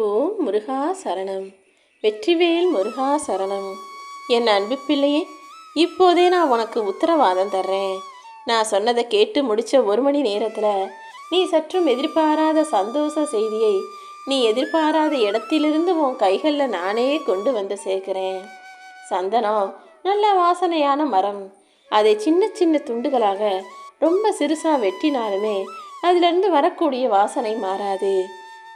ஓம் முருகா சரணம். வெற்றிவேல் முருகா சரணம். என் அன்பு பிள்ளையே இப்போதே நான் உனக்கு உத்தரவாதம் தர்றேன். நான் சொன்னதை கேட்டு முடித்த ஒரு மணி நேரத்தில் நீ சற்றும் எதிர்பாராத சந்தோஷ செய்தியை நீ எதிர்பாராத இடத்திலிருந்து உன் கைகளில் நானே கொண்டு வந்து சேர்க்கிறேன். சந்தனம் நல்ல வாசனையான மரம். அதை சின்ன சின்ன துண்டுகளாக ரொம்ப சிறுசாக வெட்டினாலுமே அதிலிருந்து வரக்கூடிய வாசனை மாறாது.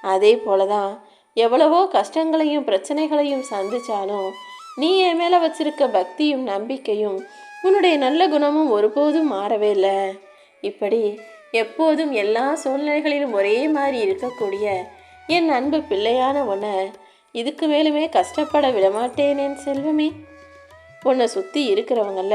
அதே போல தான் எவ்வளவோ கஷ்டங்களையும் பிரச்சனைகளையும் சந்திச்சாலும் நீ என் மேலே வச்சிருக்க பக்தியும் நம்பிக்கையும் உன்னுடைய நல்ல குணமும் ஒருபோதும் மாறவே இல்லை. இப்படி எப்போதும் எல்லா சூழ்நிலைகளிலும் ஒரே மாதிரி இருக்கக்கூடிய என் அன்பு பிள்ளையான உன்னை இதுக்கு மேலுமே கஷ்டப்பட விடமாட்டேனேன் செல்வமே. உன்னை சுற்றி இருக்கிறவங்கள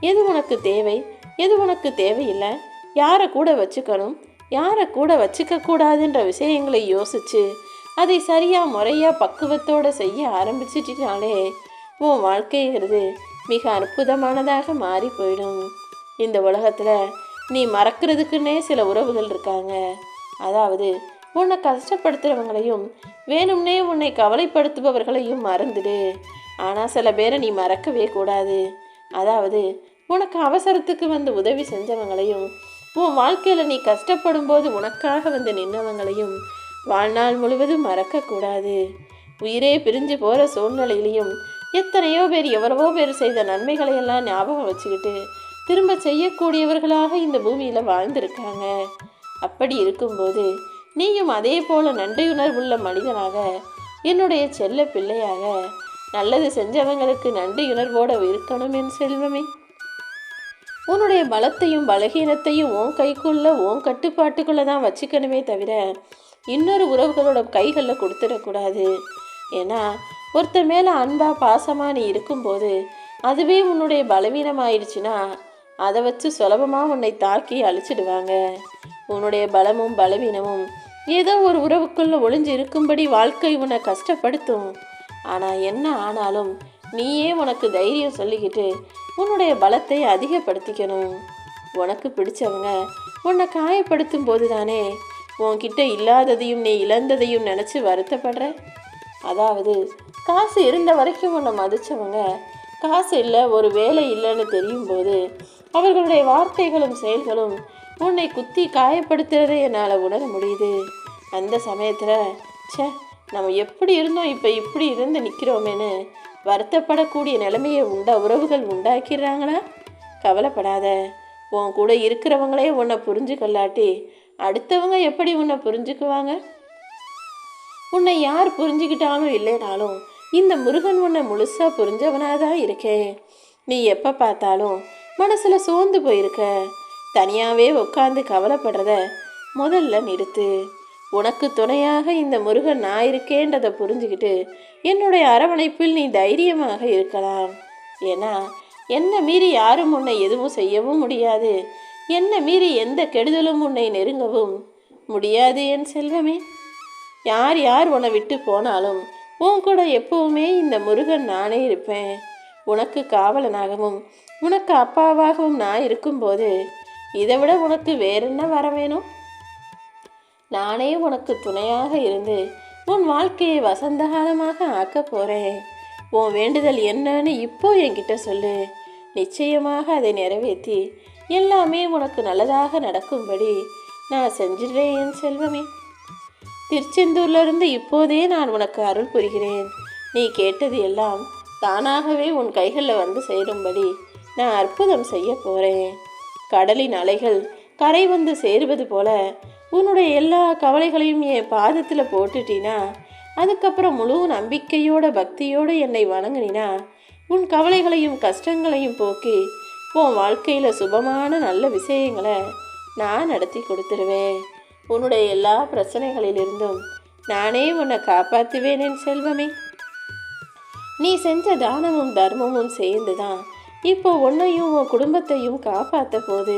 எது உனக்கு தேவை எது உனக்கு தேவையில்லை யாரை கூட வச்சுக்கணும் யாரை கூட வச்சுக்க கூடாதுன்ற விஷயங்களை யோசித்து அதை சரியாக முறையாக பக்குவத்தோடு செய்ய ஆரம்பிச்சிட்டினாலே உன் வாழ்க்கைங்கிறது மிக அற்புதமானதாக மாறி போயிடும் இந்த உலகத்தில் நீ மறக்கிறதுக்குன்னே சில உறவுகள் இருக்காங்க. அதாவது உன்னை கஷ்டப்படுத்துகிறவங்களையும் வேணும்னே உன்னை கவலைப்படுத்துபவர்களையும் மறந்துடு. ஆனால் சில பேரை நீ மறக்கவே கூடாது. அதாவது உனக்கு அவசரத்துக்கு வந்து உதவி செஞ்சவங்களையும் உன் வாழ்க்கையில் நீ கஷ்டப்படும் போது உனக்காக வந்து நின்றவங்களையும் வாழ்நாள் முழுவதும் மறக்கக்கூடாது. உயிரே பிரிஞ்சு போகிற சூழ்நிலையிலையும் எத்தனையோ பேர் எவ்வளவோ பேர் செய்த நன்மைகளை எல்லாம் ஞாபகம் வச்சுக்கிட்டு திரும்ப செய்யக்கூடியவர்களாக இந்த பூமியில் வாழ்ந்திருக்காங்க. அப்படி இருக்கும்போது நீயும் அதே போல நன்றியுணர்வுள்ள மனிதனாக என்னுடைய செல்ல பிள்ளையாக நல்லது செஞ்சவங்களுக்கு நன்றியுணர்வோடு இருக்கணும் என் செல்வமே. உன்னுடைய பலத்தையும் பலகீனத்தையும் உன் கைக்குள்ள உன் கட்டுப்பாட்டுக்குள்ளே தான் வச்சுக்கணுமே தவிர இன்னொரு உறவுகளோட கைகளில் கொடுத்துடக்கூடாது. ஏன்னா ஒருத்தர் மேலே அன்பாக பாசமாக நீ இருக்கும்போது அதுவே உன்னுடைய பலவீனமாயிடுச்சுன்னா அதை வச்சு சுலபமாக உன்னை தாக்கி அழிச்சிடுவாங்க. உன்னுடைய பலமும் பலவீனமும் ஏதோ ஒரு உறவுக்குள்ள ஒளிஞ்சு இருக்கும்படி வாழ்க்கை உன்னை கஷ்டப்படுத்தும். ஆனால் என்ன ஆனாலும் நீயே உனக்கு தைரியம் சொல்லிக்கிட்டு உன்னுடைய பலத்தை அதிகப்படுத்திக்கணும். உனக்கு பிடிச்சவங்க உன்னை காயப்படுத்தும் போது தானே உன்கிட்ட இல்லாததையும் நீ இழந்ததையும் நினச்சி வருத்தப்படுற? அதாவது காசு இருந்த வரைக்கும் உன்னை மதிச்சவங்க காசு இல்லை ஒரு வேலை இல்லைன்னு தெரியும் போது அவர்களுடைய வார்த்தைகளும் செயல்களும் உன்னை குத்தி காயப்படுத்துறதை என்னால் உணர முடியுது. அந்த சமயத்தில் சே நம்ம எப்படி இருந்தோம் இப்போ இப்படி இருந்து நிற்கிறோமேன்னு வருத்தப்படக்கூடிய நிலைமையை உண்டா உறவுகள் உண்டாக்கிடுறாங்களா? கவலைப்படாத. உன் கூட இருக்கிறவங்களே உன்னை புரிஞ்சுக்கொள்ளாட்டி அடுத்தவங்க எப்படி உன்னை புரிஞ்சுக்குவாங்க? உன்னை யார் புரிஞ்சுக்கிட்டாலும் இல்லைனாலும் இந்த முருகன் உன்னை முழுசாக புரிஞ்சவனாக தான் இருக்கேன் நீ எப்போ பார்த்தாலும் மனசில் சோர்ந்து போயிருக்க. தனியாகவே உட்காந்து கவலைப்படுறத முதல்ல நிறுத்து. உனக்கு துணையாக இந்த முருகன் நான் இருக்கேன்றதை புரிஞ்சுக்கிட்டு என்னுடைய அரவணைப்பில் நீ தைரியமாக இருக்கலாம். ஏன்னா என்ன மீறி யாரும் உன்னை எதுவும் செய்யவும் முடியாது. என்ன மீறி எந்த கெடுதலும் உன்னை நெருங்கவும்? முடியாது என் செல்வமே. யார் யார் உன்னை விட்டு போனாலும் உன் கூட எப்பவுமே இந்த முருகன் நானே இருப்பேன். உனக்கு காவலனாகவும் உனக்கு அப்பாவாகவும் நான் இருக்கும்போது இதை விட உனக்கு வேறென்ன வர வேணும்? நானே உனக்கு துணையாக இருந்து உன் வாழ்க்கையை வசந்தகாலமாக ஆக்க போகிறேன் உன் வேண்டுதல் என்னன்னு இப்போ என்கிட்ட சொல்லு. நிச்சயமாக அதை நிறைவேற்றி எல்லாமே உனக்கு நல்லதாக நடக்கும்படி நான் செஞ்சிடுறேன் என் செல்வமே. திருச்செந்தூர்லருந்து இப்போதே நான் உனக்கு அருள் புரிகிறேன். நீ கேட்டது எல்லாம் தானாகவே உன் கைகளில் வந்து சேரும்படி நான் அற்புதம் செய்ய போகிறேன் கடலின் அலைகள் கரை வந்து சேருவது போல உன்னுடைய எல்லா கவலைகளையும் என் பாதத்தில் போட்டுட்டினா அதுக்கப்புறம் முழு நம்பிக்கையோட பக்தியோடு என்னை வணங்கினா உன் கவலைகளையும் கஷ்டங்களையும் போக்கி உன் வாழ்க்கையில் சுபமான நல்ல விஷயங்களை நான் நடத்தி கொடுத்துருவேன். உன்னுடைய எல்லா பிரச்சனைகளிலிருந்தும் நானே உன்னை காப்பாற்றுவேன் என் செல்வமே. நீ செஞ்ச தானமும் தர்மமும் சேர்ந்து தான் இப்போ உன்னையும் உன் குடும்பத்தையும் காப்பாற்ற போது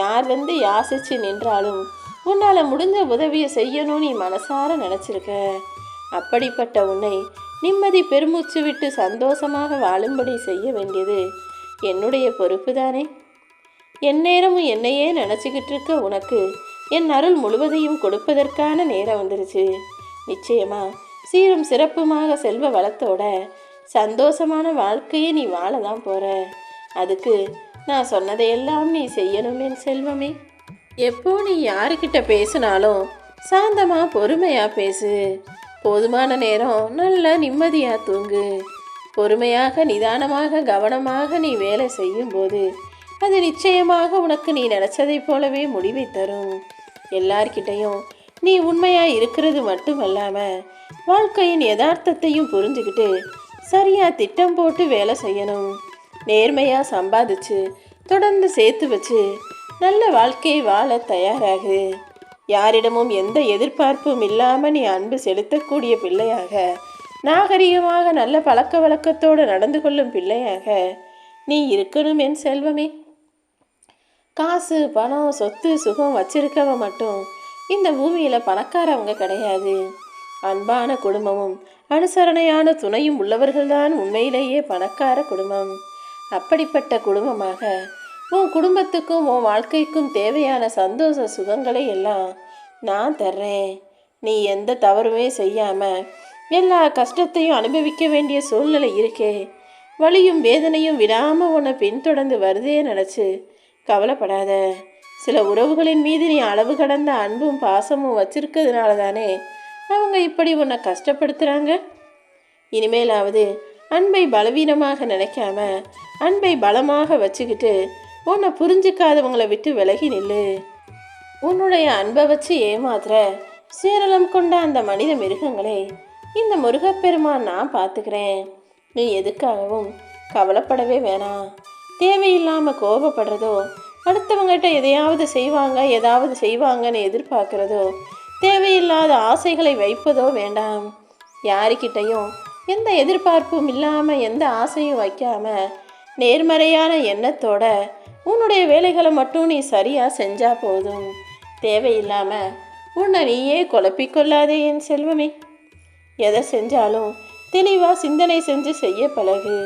யார் வந்து யாசிச்சு நின்றாலும் உன்னால் முடிஞ்ச உதவியை செய்யணும் நீ மனசார நினச்சிருக்க. அப்படிப்பட்ட உன்னை நிம்மதி பெருமூச்சு விட்டு சந்தோஷமாக வாழும்படி செய்ய வேண்டியது என்னுடைய பொறுப்பு தானே எந்நேரமும் என்னையே நினச்சிக்கிட்டு இருக்க உனக்கு என் அருள் முழுவதையும் கொடுப்பதற்கான நேரம் வந்துருச்சு. நிச்சயமா சீரும் சிறப்புமாக செல்வ வளத்தோட சந்தோஷமான வாழ்க்கையை நீ வாழ தான் போற. அதுக்கு நான் சொன்னதையெல்லாம் நீ செய்யணும் என் செல்வமே. எப்போ நீ யாருக்கிட்ட பேசினாலும் சாந்தமாக பொறுமையாக பேசு. போதுமான நேரம் நல்லா நிம்மதியாக தூங்கு. பொறுமையாக நிதானமாக கவனமாக நீ வேலை செய்யும்போது அது நிச்சயமாக உனக்கு நீ நினச்சதை போலவே முடிவை தரும். எல்லார்கிட்டையும் நீ உண்மையாக இருக்கிறது மட்டுமல்லாமல் வாழ்க்கையின் யதார்த்தத்தையும் புரிஞ்சுக்கிட்டு சரியாக திட்டம் போட்டு வேலை செய்யணும். நேர்மையாக சம்பாதிச்சு தொடர்ந்து சேர்த்து வச்சு நல்ல வாழ்க்கையை வாழ தயாராகு. யாரிடமும் எந்த எதிர்பார்ப்பும் இல்லாமல் நீ அன்பு செலுத்தக்கூடிய பிள்ளையாக நாகரிகமாக நல்ல பழக்க வழக்கத்தோடு நடந்து கொள்ளும் பிள்ளையாக நீ இருக்கணும் என் செல்வமே. காசு பணம் சொத்து சுகம் வச்சிருக்கவன் மட்டும் இந்த பூமியில் பணக்காரவங்க கிடையாது. அன்பான குடும்பமும் அனுசரணையான துணையும் உள்ளவர்கள்தான் உண்மையிலேயே பணக்கார குடும்பம். அப்படிப்பட்ட குடும்பமாக உன் குடும்பத்துக்கும் உன் வாழ்க்கைக்கும் தேவையான சந்தோஷ சுகங்களை எல்லாம் நான் தர்றேன். நீ எந்த தவறுமே செய்யாமல் எல்லா கஷ்டத்தையும் அனுபவிக்க வேண்டிய சூழ்நிலை இருக்கே. வலியும் வேதனையும் விடாமல் உன்னை பின்தொடர்ந்து வருதே நினச்சி கவலைப்படாத. சில உறவுகளின் மீது நீ அளவு கடந்த அன்பும் பாசமும் வச்சிருக்கிறதுனால தானே அவங்க இப்படி உன்னை கஷ்டப்படுத்துகிறாங்க இனிமேலாவது அன்பை பலவீனமாக நினைக்காம அன்பை பலமாக வச்சுக்கிட்டு உன்னை புரிஞ்சுக்காதவங்களை விட்டு விலகி நில்லு. உன்னுடைய அன்பை வச்சு ஏமாத்துற சேரலம் கொண்ட அந்த மனித மிருகங்களை இந்த முருகப்பெருமான் நான் பார்த்துக்கிறேன். நீ எதுக்காகவும் கவலைப்படவே வேணாம். தேவையில்லாமல் கோபப்படுறதோ அடுத்தவங்ககிட்ட எதையாவது செய்வாங்க ஏதாவது செய்வாங்கன்னு எதிர்பார்க்குறதோ தேவையில்லாத ஆசைகளை வைப்பதோ வேண்டாம். யாருக்கிட்டையும் எந்த எதிர்பார்ப்பும் இல்லாமல் எந்த ஆசையும் வைக்காமல் நேர்மறையான எண்ணத்தோட உன்னுடைய வேலைகளை மட்டும் நீ சரியாக செஞ்சால் போதும். தேவையில்லாமல் உன்னை நீயே குழப்பிக்கொள்ளாதே என் செல்வமே. எதை செஞ்சாலும் தெளிவாக சிந்தனை செஞ்சு செய்ய பழகு.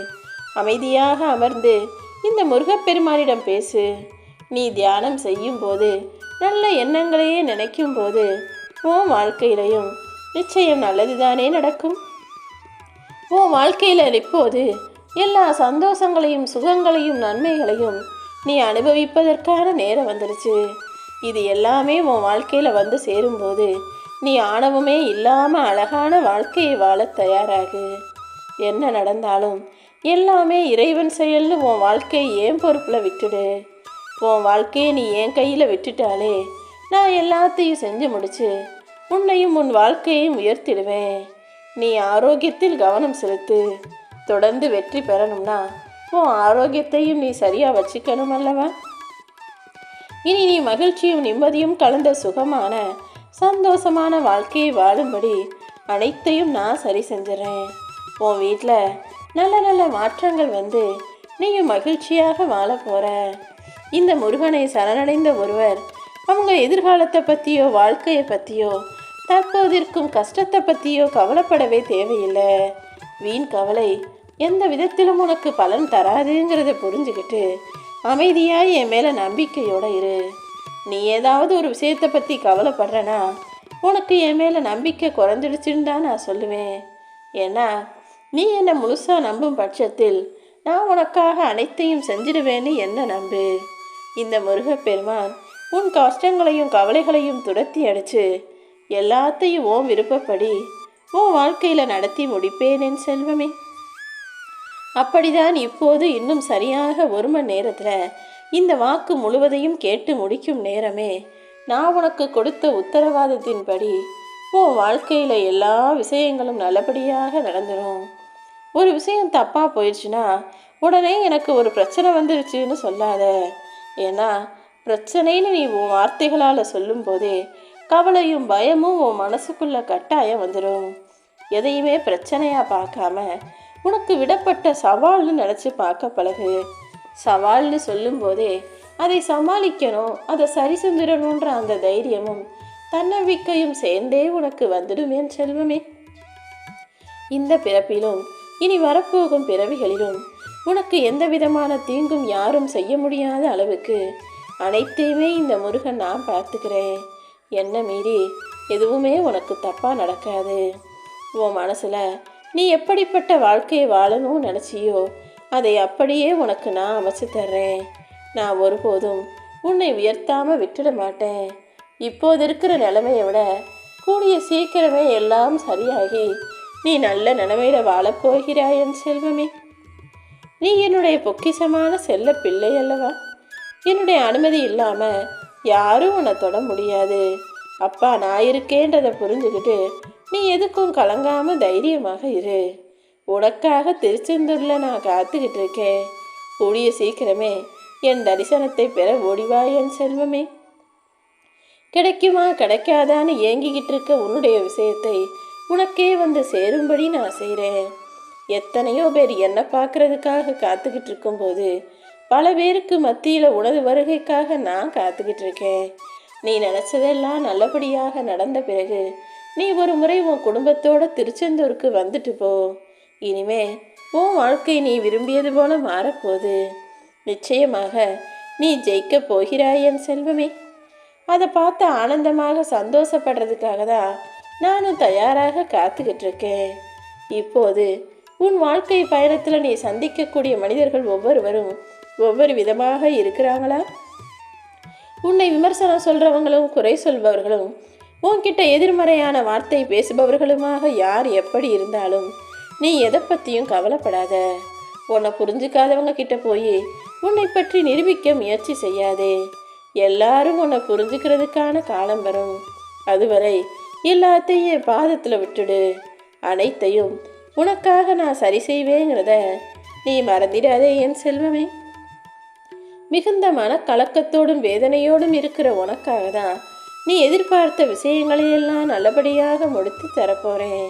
அமைதியாக அமர்ந்து இந்த முருகப்பெருமானிடம் பேசு. நீ தியானம் செய்யும்போது நல்ல எண்ணங்களையே நினைக்கும் போது உன் வாழ்க்கையிலையும் நிச்சயம் நல்லதுதானே நடக்கும். உன் வாழ்க்கையில் இப்போது எல்லா சந்தோஷங்களையும் சுகங்களையும் நன்மைகளையும் நீ அனுபவிப்பதற்கான நேரம் வந்துடுச்சு இது எல்லாமே உன் வாழ்க்கையில் வந்து சேரும்போது நீ ஆணவமே இல்லாமல் அழகான வாழ்க்கையை வாழ தயாராகு. என்ன நடந்தாலும் எல்லாமே இறைவன் செயல்னு உன் வாழ்க்கையை ஏன் பொறுப்பில் விட்டுடு? உன் வாழ்க்கையை நீ என் கையில் விட்டுட்டாலே நான் எல்லாத்தையும் செஞ்சு முடிச்சு உன்னையும் உன் வாழ்க்கையையும் உயர்த்திடுவேன். நீ ஆரோக்கியத்தில் கவனம் செலுத்து. தொடர்ந்து வெற்றி பெறணும்னா உன் ஆரோக்கியத்தையும் நீ சரியாக வச்சுக்கணும் அல்லவா? இனி நீ மகிழ்ச்சியும் நிம்மதியும் கலந்த சுகமான சந்தோஷமான வாழ்க்கையை வாழும்படி அனைத்தையும் நான் சரி செஞ்சிடறேன் உன் வீட்டில் நல்ல நல்ல மாற்றங்கள் வந்து நீயும் மகிழ்ச்சியாக வாழ போற. இந்த முருகனை சரணடைந்த ஒருவர் அவங்க எதிர்காலத்தை பற்றியோ வாழ்க்கையை பற்றியோ தற்போது இருக்கும் கஷ்டத்தை பற்றியோ கவலைப்படவே தேவையில்லை. வீண் கவலை எந்த விதத்திலும் உனக்கு பலன் தராதுங்கிறத புரிஞ்சுக்கிட்டு அமைதியாக என் மேலே நம்பிக்கையோடு இரு. நீ ஏதாவது ஒரு விஷயத்தை பற்றி கவலைப்படுறனா உனக்கு என் மேலே நம்பிக்கை குறைஞ்சிடுச்சுன்னு தான் நான் சொல்லுவேன். ஏன்னா நீ என்னை முழுசாக நம்பும் பட்சத்தில் நான் உனக்காக அனைத்தையும் செஞ்சிடுவேன்னு என்ன நம்பு? இந்த முருகப்பெருமான் உன் கஷ்டங்களையும் கவலைகளையும் துரத்தி அடிச்சு எல்லாத்தையும் ஓ விருப்பப்படி உன் வாழ்க்கையில் நடத்தி முடிப்பேன் என் செல்வமே. அப்படிதான் இப்போது இன்னும் சரியாக ஒரு மணி நேரத்தில் இந்த வாக்கு முழுவதையும் கேட்டு முடிக்கும் நேரமே நான் உனக்கு கொடுத்த உத்தரவாதத்தின்படி உன் வாழ்க்கையில் எல்லா விஷயங்களும் நல்லபடியாக நடந்துடும் ஒரு விஷயம் தப்பாக போயிடுச்சுன்னா உடனே எனக்கு ஒரு பிரச்சனை வந்துருச்சுன்னு சொல்லாத. ஏன்னா பிரச்சனைன்னு நீ உன் வார்த்தைகளால் சொல்லும்போதே கவலையும் பயமும் உன் மனசுக்குள்ள கட்டாயம் வந்துடும் எதையுமே பிரச்சனையாக பார்க்காம உனக்கு விடப்பட்ட சவால்னு நினச்சி பார்க்க பழகு. சவால்னு சொல்லும்போதே அதை சமாளிக்கணும் அதை சரி செஞ்சிடணுன்ற அந்த தைரியமும் தன்னம்பிக்கையும் சேர்ந்தே உனக்கு வந்துடுமேன் செல்வமே. இந்த பிறப்பிலும் இனி வரப்போகும் பிறவிகளிலும் உனக்கு எந்த விதமான தீங்கும் யாரும் செய்ய முடியாத அளவுக்கு அனைத்தையுமே இந்த முருகன் நான் பார்த்துக்கிறேன். என்ன மீறி எதுவுமே உனக்கு தப்பாக நடக்காது. உன் மனசில் நீ எப்படிப்பட்ட வாழ்க்கையை வாழணும்னு நினச்சியோ அதை அப்படியே உனக்கு நான் அமைச்சு தர்றேன். நான் ஒருபோதும் உன்னை உயர்த்தாமல் விட்டுட மாட்டேன். இப்போது இருக்கிற நிலைமையை விட கூடிய சீக்கிரமே எல்லாம் சரியாகி நீ நல்ல நிலைமையில வாழப்போகிறாய் என் செல்வமே. நீ என்னுடைய பொக்கிஷமான செல்ல பிள்ளை அல்லவா? என்னுடைய அனுமதி இல்லாமல் யாரும் உன்னை தொட முடியாது. அப்பா நான் இருக்கேன்றதை புரிஞ்சுக்கிட்டு நீ எதுக்கும் கலங்காமல் தைரியமாக இரு. உனக்காக திருச்செந்தூரில் நான் காத்துக்கிட்டு இருக்கேன் கூடிய சீக்கிரமே என் தரிசனத்தை பெற ஓடிவா என் செல்வமே. கிடைக்குமா கிடைக்காதான்னு ஏங்கிக்கிட்டு இருக்க உன்னுடைய விஷயத்தை உனக்கே வந்து சேரும்படி நான் செய்கிறேன் எத்தனையோ பேர் என்னை பார்க்கறதுக்காக காத்துக்கிட்டு இருக்கும்போது பல பேருக்கு மத்தியில் உனது வருகைக்காக நான் காத்துக்கிட்டு இருக்கேன் நீ நினச்சதெல்லாம் நல்லபடியாக நடந்த பிறகு நீ ஒரு முறை உன் குடும்பத்தோட திருச்செந்தூருக்கு வந்துட்டு போ. இனிமே உன் வாழ்க்கை நீ விரும்பியது போல மாறப்போகுது. நிச்சயமாக நீ ஜெயிக்கப் போகிறாய் என் செல்வமே. அதை பார்த்து ஆனந்தமாக சந்தோஷப்படுறதுக்காக தான் நானும் தயாராக காத்துக்கிட்டு இருக்கேன் இப்போது உன் வாழ்க்கை பயணத்தில் நீ சந்திக்கக்கூடிய மனிதர்கள் ஒவ்வொருவரும் ஒவ்வொரு விதமாக இருக்கிறாங்களா? உன்னை விமர்சனம் சொல்கிறவங்களும் குறை சொல்பவர்களும் உன்கிட்ட எதிர்மறையான வார்த்தை பேசுபவர்களுமாக யார் எப்படி இருந்தாலும் நீ எதை பற்றியும் கவலைப்படாத. உன்னை புரிஞ்சுக்காதவங்க கிட்ட போய் உன்னை பற்றி நிரூபிக்க முயற்சி செய்யாதே. எல்லாரும் உன்னை புரிஞ்சுக்கிறதுக்கான காலம் வரும். அதுவரை எல்லாத்தையும் என் பாதத்தில் விட்டுடு. அனைத்தையும் உனக்காக நான் சரி செய்வேங்கிறத நீ மறந்திடாதே என் செல்வமே. மிகுந்த மனக்கலக்கத்தோடும் வேதனையோடும் இருக்கிற உனக்காக தான் நீ எதிர்பார்த்த விஷயங்களையெல்லாம் நல்லபடியாக முடித்து தரப்போகிறேன்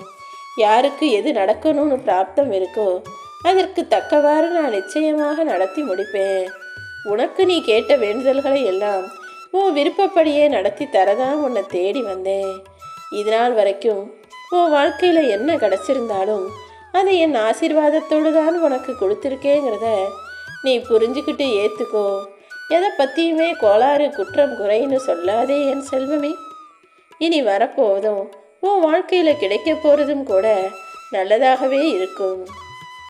யாருக்கு எது நடக்கணும்னு பிராப்தம் இருக்கோ அதற்கு தக்கவாறு நான் நிச்சயமாக நடத்தி முடிப்பேன். உனக்கு நீ கேட்ட வேண்டுதல்களை எல்லாம் உன் விருப்பப்படியே நடத்தி தரதான் உன்னை தேடி வந்தேன். இதனால் வரைக்கும் உன் வாழ்க்கையில் என்ன கிடச்சிருந்தாலும் அதை என் ஆசீர்வாதத்தோடு தான் உனக்கு கொடுத்துருக்கேங்கிறத நீ புரிஞ்சுக்கிட்டு ஏற்றுக்கோ எதை பற்றியுமே கோளாறு குற்றம் குறைன்னு சொல்லாதே என் செல்வமே. இனி வரப்போவதும் உன் வாழ்க்கையில் கிடைக்க போகிறதும் கூட நல்லதாகவே இருக்கும்.